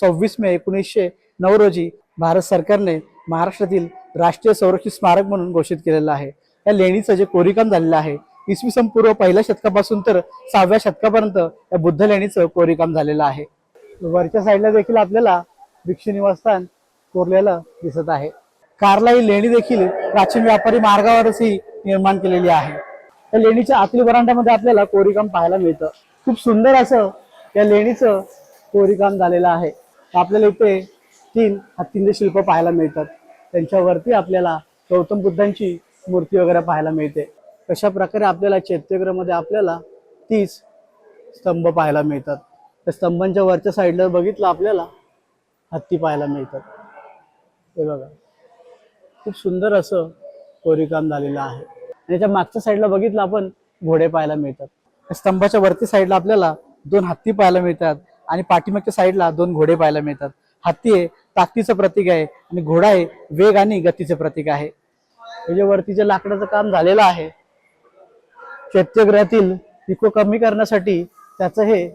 सव्वीस मे एकोणीसशे नऊ रोजी भारत सरकारने महाराष्ट्रातील राष्ट्रीय संरक्षित स्मारक म्हणून घोषित केलेलं आहे. या लेणीचं जे कोरीकाम झालेलं आहे इसवी सन पूर्व पहिल्या शतकापासून तर सहाव्या शतकापर्यंत या बुद्ध लेणीचं कोरीकाम झालेलं आहे. वरच्या साईडला देखील आपल्याला भिक्षू निवासस्थान कोरलेलं दिसत आहे. कारला ही लेणी देखील प्राचीन व्यापारी मार्गावरच ही निर्माण केलेली आहे. या लेणीच्या आतील वरांड्यामध्ये आपल्याला कोरीकाम पाहायला मिळतं. खूप सुंदर असं या लेणीचं कोरीकाम झालेलं आहे. आपल्याला इथे तीन हत्तींचे शिल्प पाहायला मिळतात. त्यांच्यावरती आपल्याला गौतम बुद्धांची मूर्ती वगैरे पाहायला मिळते. कशा प्रकारे आपल्याला चैत्यग्रहमध्ये आपल्याला तीस स्तंभ पाहायला मिळतात. त्या स्तंभांच्या वरच्या साईडला बघितलं आपल्याला हत्ती पाहायला मिळतात. हे बघा. खूप सुंदर असं कोरीकाम झालेलं आहे. आणि त्याच्या मागच्या साईडला बघितलं आपण घोडे पाहायला मिळतात. त्या स्तंभाच्या वरती साईडला आपल्याला दोन हत्ती पाहायला मिळतात. आणि पाठीमागच्या साईडला दोन घोडे पाहायला मिळतात. हत्ती हे ताकदीचं प्रतीक आहे आणि घोडा हे वेग आणि गतीचे प्रतीक आहे. म्हणजे जे लाकडाचं काम झालेलं आहे चैत्यगृहातील पिको कमी करण्यासाठी त्याचं हे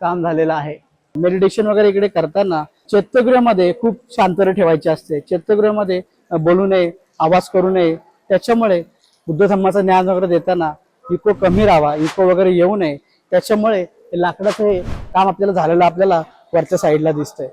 काम झालेलं आहे. मेडिटेशन वगैरे इकडे करताना चैत्यगृहामध्ये खूप शांतता ठेवायची असते. चैत्यगृहामध्ये बोलू नये आवाज करू नये. त्याच्यामुळे बुद्ध धम्माचं ज्ञान वगैरे देताना इको कमी राहावा इको वगैरे येऊ नये. त्याच्यामुळे हे लाकडाचं हे काम आपल्याला झालेलं आपल्याला वरच्या साईडला दिसतंय.